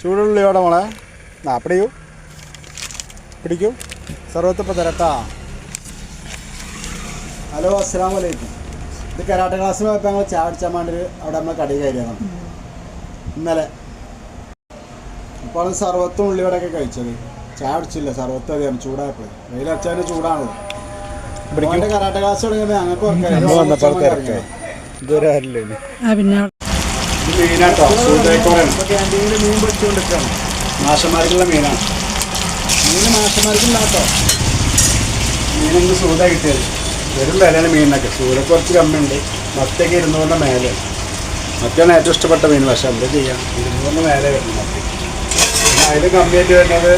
ചൂടുള്ളിയോടെ മോളെ. ആ പിടിക്കൂ. പിടിക്കൂ. സർവത്തിപ്പോൾ തരട്ടാ ഹലോ അസ്സാം വലൈക്കും ഇത് കരാട്ട ക്ലാസ്സിന് പോയപ്പോൾ ഞങ്ങൾ ചായ അടിച്ചാൽ വേണ്ടി അവിടെ നമ്മൾ കടി കയറിയാണ് ഇന്നലെ. അപ്പോൾ അത് സർവത്തും ഉള്ളിയോടൊക്കെ കഴിച്ചത്. ചായ അടിച്ചില്ല സർവത്ത് അധികം ചൂടായപ്പോൾ വെയിലടിച്ചാൽ ചൂടാണല്ലോ ഇവിടെ കരാട്ട ക്ലാസ് തുടങ്ങിയപ്പോൾ ഞങ്ങൾക്ക് ഇതുവരെ ആരില്ലേ ആ പിന്നെ ഇത് മീനാട്ടോ ക്യാന്റീനിൽ മീൻ മാഷന്മാർക്കുള്ള മീനാണ്. മീൻ മാഷന്മാർക്കില്ലാട്ടോ മീനെന്ത് സൂത കിട്ടിയത്. വെറും വിലയാണ് മീനിനൊക്കെ. സൂത കുറച്ച് കമ്മിയുണ്ട്. മറ്റൊക്കെ ഇരുന്നൂറിന്റെ മേലെ. മറ്റാണ് ഏറ്റവും ഇഷ്ടപ്പെട്ട മീൻ. പക്ഷെ എന്താ ചെയ്യാം? ഇരുന്നൂറിന്റെ മേലെ വരുന്നു മത്തി. അതിൽ കമ്മിയായിട്ട് വരുന്നത്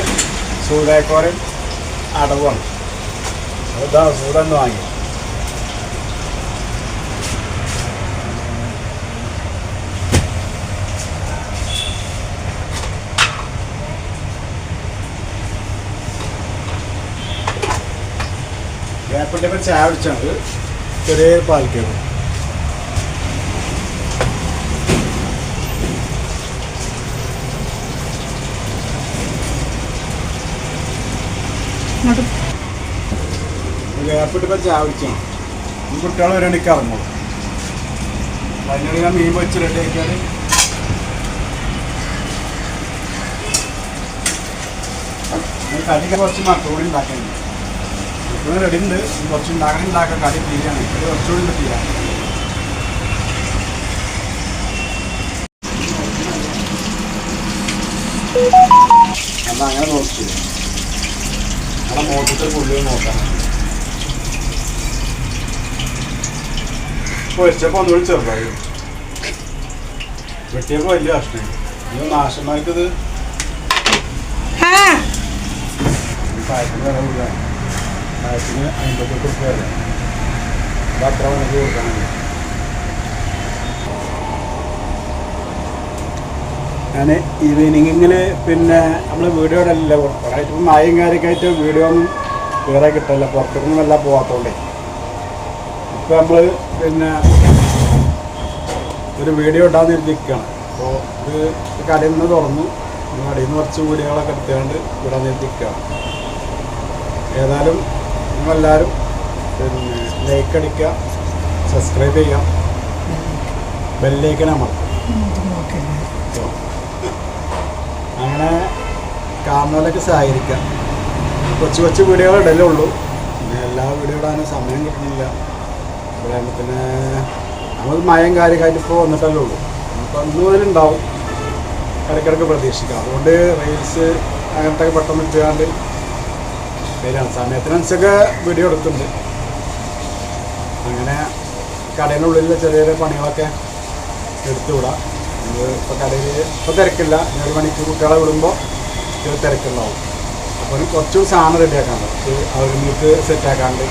സൂതേക്കോരൻ അടവാണ്. അതാ സൂത ഒന്ന് വാങ്ങി. വേപ്പിന്റെ ഇപ്പം ചായ കുടിച്ചാണ്. ചെറിയ ഇങ്ങോട്ട്. വേപ്പിട്ട് ഇപ്പം ചായ കുടിച്ചാണ്. ഈ കുട്ടികൾ മണിക്ക് ഇറങ്ങുള്ളൂ അതിനോട് ഞാൻ മീൻ വെച്ച് റെഡി ആക്കിയാൽ കടിക്ക് കുറച്ച് മക്കളോട് ഉണ്ടാക്കാനുണ്ട് ഇപ്പോൾ റെഡി ഉണ്ട് കുറച്ച് ഉണ്ടാക്കാൻ ഉണ്ടാക്കാൻ കടി തീരാണ് ഇത് കുറച്ചുകൂടി തീരാൻ എന്നാൽ അങ്ങനെ നോക്കി നമ്മുടെ മോട്ടത്തിൽ പുള്ളി നോക്കാം. പൊരിച്ചപ്പോൾ ഒന്നുകൂടി ചെറുതായി. വെട്ടിയപ്പോൾ വലിയ കഷ്ണം ഇനി മാഷന്മാർക്കിത് പായത്തിന് വില കൂടുതലാണ് പായത്തിന് അമ്പത്തെട്ട് റുപ്യ വില ഇത് അത്ര മണിക്ക് കൊടുക്കണം ഞാൻ ഈവനിങ്ങിൽ പിന്നെ നമ്മൾ വീഡിയോ ഇടലില്ല. കുറേ ഇപ്പം മായും കാര്യമൊക്കെ ആയിട്ട് വീഡിയോ ഒന്നും വേറെ കിട്ടില്ല പുറത്തൊന്നും എല്ലാം പോകാത്തതുകൊണ്ടേ ഇപ്പം നമ്മൾ പിന്നെ ഒരു വീഡിയോ ഇടാന്ന് നിർത്തിക്കുകയാണ് അപ്പോൾ ഇത് കടയിൽ നിന്ന് തുറന്നു കടയിൽ നിന്ന് കുറച്ച് വീഡിയോകളൊക്കെ എടുത്തുകൊണ്ട് ഇടാൻ നിർത്തിക്കുകയാണ് ഏതായാലും നിങ്ങളെല്ലാവരും പിന്നെ ലൈക്ക് അടിക്കുക സബ്സ്ക്രൈബ് ചെയ്യാം ബെല്ലേക്ക് നമ്മൾ. അങ്ങനെ കാണുന്നവരൊക്കെ സഹായിക്കാം കൊച്ചു കൊച്ചു വീഡിയോകൾ ഇടലേ ഉള്ളൂ. പിന്നെ എല്ലാ വീഡിയോ ഇടാനും സമയം കിട്ടുന്നില്ല. പിന്നെ നമ്മൾ മയം കാര്യമായിട്ട് ഇപ്പോൾ വന്നിട്ടല്ലേ ഉള്ളൂ. അപ്പോൾ അന്ന് മുതലുണ്ടാവും ഇടയ്ക്കിടയ്ക്ക് പ്രതീക്ഷിക്കാം. അതുകൊണ്ട് റീൽസ് അങ്ങനത്തെ പെട്ടെന്ന് ഇട്ടുകാണ്ട് വരികയാണ് സമയത്തിനനുസരിച്ചൊക്കെ വീഡിയോ എടുത്തുണ്ട് അങ്ങനെ കടയിനുള്ളിലെ ചെറിയ ചെറിയ പണികളൊക്കെ എടുത്തുവിടാം. ഇപ്പോൾ കടയിൽ ഇപ്പോൾ തിരക്കില്ല. ഒരു മണിക്ക് കുട്ടികളെ വിടുമ്പോൾ ഇത് തിരക്കുണ്ടാവും. അപ്പോൾ ഒരു കുറച്ചുകൂടി സാധനം റെഡിയാക്കാണ്ട് കുറച്ച് അവർ മിൽക്ക് സെറ്റാക്കാണ്ട്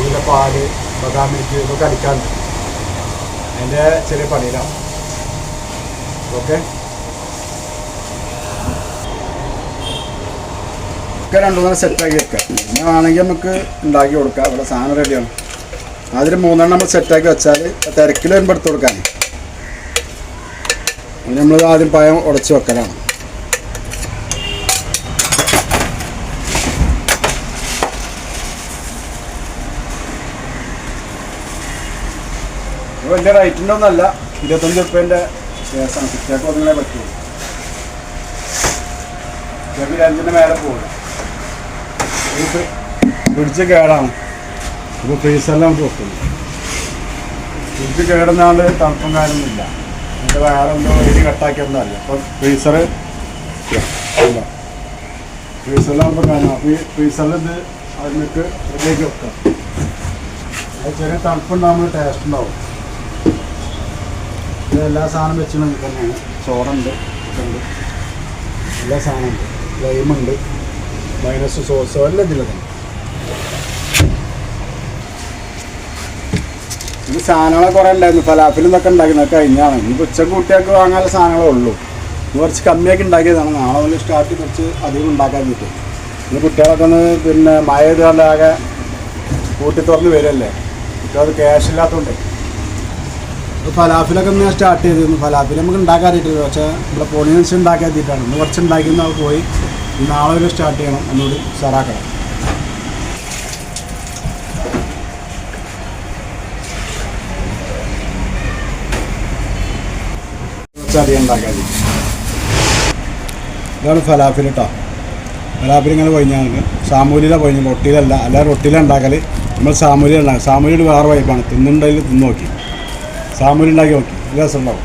ഇതിലെ പാൽ ബദാം മിൽക്ക് ഇതൊക്കെ അടിക്കാണ്ട് അതിന്റെ ചെറിയ പണിയിലാണ്. ഓക്കെ ഒക്കെ രണ്ടു മൂന്ന് സെറ്റാക്കി വെക്കാം പിന്നെ വേണമെങ്കിൽ നമുക്ക് ഉണ്ടാക്കി കൊടുക്കാം. ഇവിടെ സാധനം റെഡിയാണ് അതിൽ മൂന്നെണ്ണം നമ്മൾ സെറ്റാക്കി വെച്ചാൽ തിരക്കിൽ വരുമ്പോൾ എടുത്ത് കൊടുക്കാൻ. നമ്മൾ ആദ്യം പഴം ഉടച്ച് വെക്കലാണ്. വലിയ റേറ്റിന്റെ ഒന്നല്ല ഇരുപത്തഞ്ച് റുപ്യേന്റെ കേസാണ് സിറ്റാക്ക് ഒന്നിനെ പറ്റുള്ളൂ ചെറിയ രണ്ടിന്റെ മേലെ പോകും. ഇത് ഫ്രിഡ്ജ് കേടാണ്. ഇപ്പോൾ നമുക്ക് വെക്കുന്നു ഫ്രിഡ്ജ് കേടുന്നാണ്ട് തണുപ്പും കാര്യമൊന്നുമില്ല. എന്റെ വേറെ എന്തോ എരി കട്ടാക്കിയൊന്നുമല്ല അപ്പോൾ ഫ്രീസർ ഇപ്പം കാണാം അപ്പോൾ ഈ ഫ്രീസറിൽ ഇത് അതിലേക്ക് ഇതിലേക്ക് വെക്കാം. അത് ചെറിയ തണുപ്പുണ്ടാകുമ്പോൾ ടേസ്റ്റ് ഉണ്ടാവും. ഇത് എല്ലാ സാധനം വെച്ചിട്ടുണ്ടെങ്കിൽ തന്നെയാണ്. ചോറുണ്ട് ഒക്കെ ഉണ്ട് എല്ലാ സാധനമുണ്ട്. ലൈമുണ്ട് മൈനസ് സോസോ എല്ലാം തന്നെ ഇത് സാധനങ്ങളെ കുറേ ഉണ്ടായിരുന്നു. ഫലാഫിലും ഇതൊക്കെ ഉണ്ടാക്കുന്നത് കഴിഞ്ഞാണ് ഇനി ഉച്ചയ്ക്ക് കുട്ടികൾക്ക് വാങ്ങാനുള്ള സാധനങ്ങളേ ഉള്ളൂ. കുറച്ച് കമ്മിയാക്കി ഉണ്ടാക്കിയതാണ്. നാളെ മുതൽ സ്റ്റാർട്ട് കുറച്ച് അധികം ഉണ്ടാക്കാൻ പറ്റും ഇനി കുട്ടികളൊക്കെ ഒന്ന് പിന്നെ മഴ ഇതുകൊണ്ടാകെ കൂട്ടി തുറന്ന് വരുമല്ലേ കുട്ടികൾക്ക് ക്യാഷ് ഇല്ലാത്തതുകൊണ്ട്. ഫലാഫിലൊക്കെ ഞാൻ സ്റ്റാർട്ട് ചെയ്തിരുന്നു. ഫലാഫിൽ നമുക്ക് ഉണ്ടാക്കാൻ അറിയിട്ടില്ല പക്ഷേ ഇവിടെ പോളിനൻസ് ഉണ്ടാക്കി എത്തിയിട്ടാണ് ഇന്ന് കുറച്ച് ഉണ്ടാക്കിയെന്ന് അവർ പോയി നാളെ ഒരു സ്റ്റാർട്ട് ചെയ്യണം. എന്നോട് സാറാക്കണം ഇതാണ് ഫലാഫിൽ കേട്ടോ ഫലാഫിൽ ഇങ്ങനെ കൊഴിഞ്ഞാൽ സാമൂലിയിലാണ് പൊഴിഞ്ഞു റൊട്ടിയിലല്ല. അല്ല റൊട്ടിയിലുണ്ടാക്കൽ നമ്മൾ സാമൂലിയിൽ സാമൂലിയുടെ വേറെ വൈപ്പാണ് തിന്നുണ്ടെങ്കിൽ തിന്നു നോക്കി. സാമൂലി ഉണ്ടാക്കി നോക്കി. എല്ലാ രസം ഉണ്ടാവും.